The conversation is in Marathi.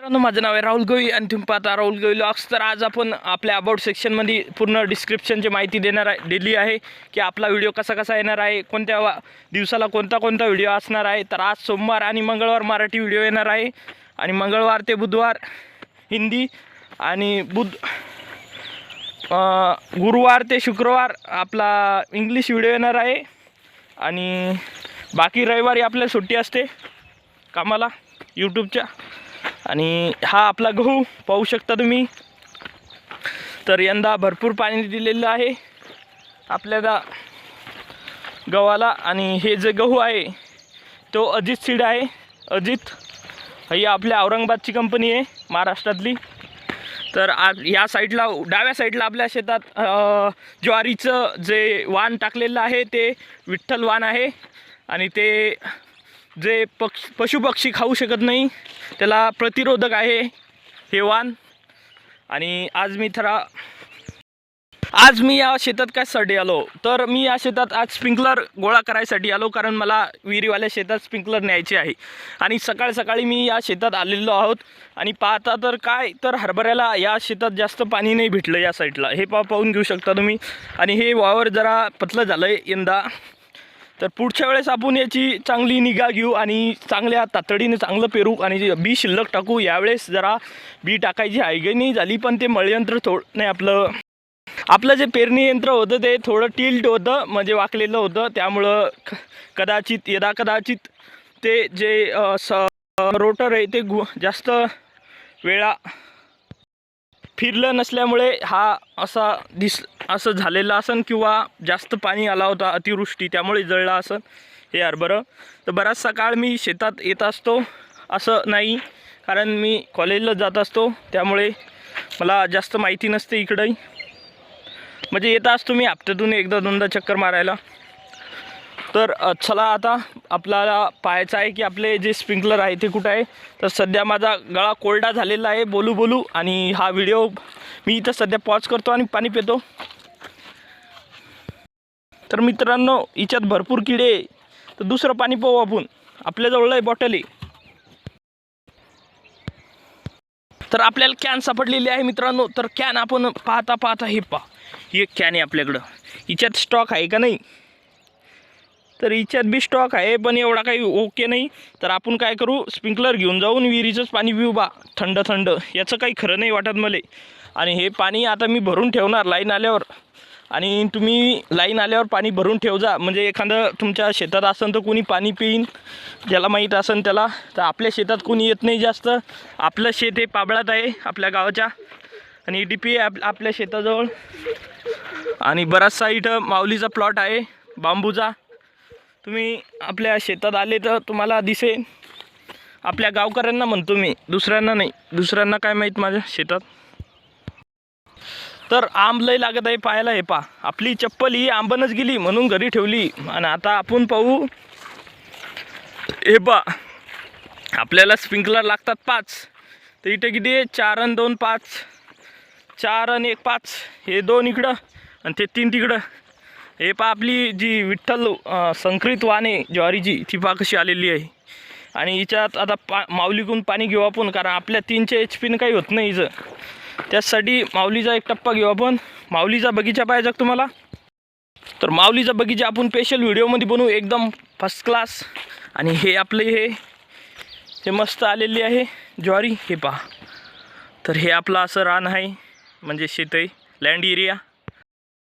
मित्रांनो माझं नाव आहे राहुल गोई आणि तुम्ही पाहता राहुल गोई लॉक्स. तर आज आपण आपल्या अबाउट सेक्शनमध्ये पूर्ण डिस्क्रिप्शनची माहिती देणार आहे दिली आहे की आपला व्हिडिओ कसा कसा येणार आहे कोणत्या वा दिवसाला कोणता कोणता व्हिडिओ असणार आहे. तर आज सोमवार आणि मंगळवार मराठी व्हिडिओ येणार आहे. आणि मंगळवार ते बुधवार हिंदी आणि बुध गुरुवार ते शुक्रवार आपला इंग्लिश व्हिडिओ येणार आहे. आणि बाकी रविवारी आपल्याला सुट्टी असते कामाला यूट्यूबच्या आणि हा आपला गहू पाहू शकता तुम्ही. तर यंदा भरपूर पाणी दिलेलं आहे आपल्याला गव्हाला. आणि हे जे गहू आहे तो अजित सीड आहे. अजित ही आपल्या औरंगाबादची कंपनी आहे महाराष्ट्रातली. तर आज या साईडला डाव्या साईडला आपल्या शेतात ज्वारीचं जे वाण टाकलेलं आहे ते विठ्ठल वाण आहे. आणि ते जे पक्ष पशुपक्षी खाऊ शकत नाही त्याला प्रतिरोधक आहे हे वाण आणि आज मी थरा आज मी या शेतात कशासाठी आलो? तर मी या शेतात आज स्प्रिंकलर गोळा करायसाठी आलो कारण मला विहिरीवाल्या शेतात स्प्रिंकलर न्यायचे आहे. आणि सकाळ सकाळी मी या शेतात आलेलो आहोत. आणि पाहता तर काय? तर हरभऱ्याला या शेतात जास्त पाणी नाही भेटलं या साईडला. हे पा पाहून घेऊ शकता तुम्ही. आणि हे वावर जरा पतलं झालं आहे यंदा. तर पुढच्या वेळेस आपण याची चांगली निगा घेऊ आणि चांगल्या तातडीने चांगलं पेरू आणि बी शिल्लक टाकू यावेळेस जरा बी टाकायची हायगे नाही झाली पण ते मळयंत्र थोड नाही आपलं आपलं जे पेरणी यंत्र होतं ते थोडं टिल्ट होतं म्हणजे वाकलेलं होतं. त्यामुळं क- कदाचित यदा कदाचित ते जे स रोटर आहे ते गु जास्त वेळा फिरलं नसल्यामुळे हा असा दिस असं झालेलं असन किंवा जास्त पाणी आला होता अतिवृष्टी त्यामुळे जळला असन? हे हरभरं तर बराचसा काळ मी शेतात येत असतो असं नाही. कारण मी कॉलेजला जात असतो त्यामुळे मला जास्त माहिती नसते इकडंही म्हणजे येत असतो मी हप्त्यातून एकदा दोनदा चक्कर मारायला. तर चला आता आपल्याला पाहायचं आहे की आपले जे स्प्रिंकलर आहे ते कुठं आहे. तर सध्या माझा गळा कोरडा झालेला आहे बोलू बोलू. आणि हा व्हिडिओ मी इथं सध्या पॉज करतो आणि पाणी पितो. तर मित्रांनो हिच्यात भरपूर किडे आहे. तर दुसरं पाणी पाहू आपण. आपल्याजवळ आहे बॉटल आहे. तर आपल्याला कॅन सापडलेली आहे मित्रांनो. तर कॅन आपण पाहता पाहता हे पहा. ही कॅन आहे आपल्याकडं. हिच्यात स्टॉक आहे का नाही? तर हिच्यात बी स्टॉक आहे पण एवढा काही ओके नाही. तर आपण काय करू? स्प्रिंकलर घेऊन जाऊन विहिरीचंच पाणी पिऊ बा. थंड थंड. याचं काही खरं नाही वाटत मला. आणि हे पाणी आता मी भरून ठेवणार लाईन आल्यावर. आणि तुम्ही लाईन आल्यावर पाणी भरून ठेव जा. म्हणजे एखादं तुमच्या शेतात असेल तर कोणी पाणी पिईन ज्याला माहीत असेल त्याला. तर आपल्या शेतात कोणी येत नाही जास्त. आपलं शेत हे पाबळात आहे आपल्या गावाच्या. आणि डी पी आप आपल्या शेताजवळ. आणि बराचसा इथं माऊलीचा प्लॉट आहे बांबूचा. तुम्ही आपल्या शेतात आले तर तुम्हाला दिसेल आपल्या गावकऱ्यांना म्हणतो मी दुसऱ्यांना नाही. दुसऱ्यांना काय माहीत माझ्या शेतात? तर आंब लय लागत आहे पाहायला हे पा. आपली चप्पल ही आंबनच गेली म्हणून घरी ठेवली. आणि आता आपण पाहू. हे पा. आपल्याला स्प्रिंकलर लागतात पाच. तर इथे किती आहे? चार आणि दोन पाच. चार आणि एक पाच. हे दोन इकडं आणि ते तीन तिकडं. हे पा आपली जी विठ्ठल संकरित वाण ज्वारीची ती पा कशी आलेली आहे. आणि हिच्यात आता पा माऊलीकडून पाणी घेऊ आपण कारण आपल्या तीनचे एच पीनं काही होत नाही हिचं. त्याचसाठी माऊलीचा एक टप्पा घेऊ आपण. माऊलीचा बगीचा पाहिजे तुम्हाला? तर माऊलीचा बगीचा आपण स्पेशल व्हिडिओमध्ये बनवू. एकदम फर्स्ट क्लास आणि हे आपले हे हे मस्त आलेली आहे. ज्वारी हे पहा. तर हे आपलं असं रान आहे. म्हणजे शेत आहे. Land area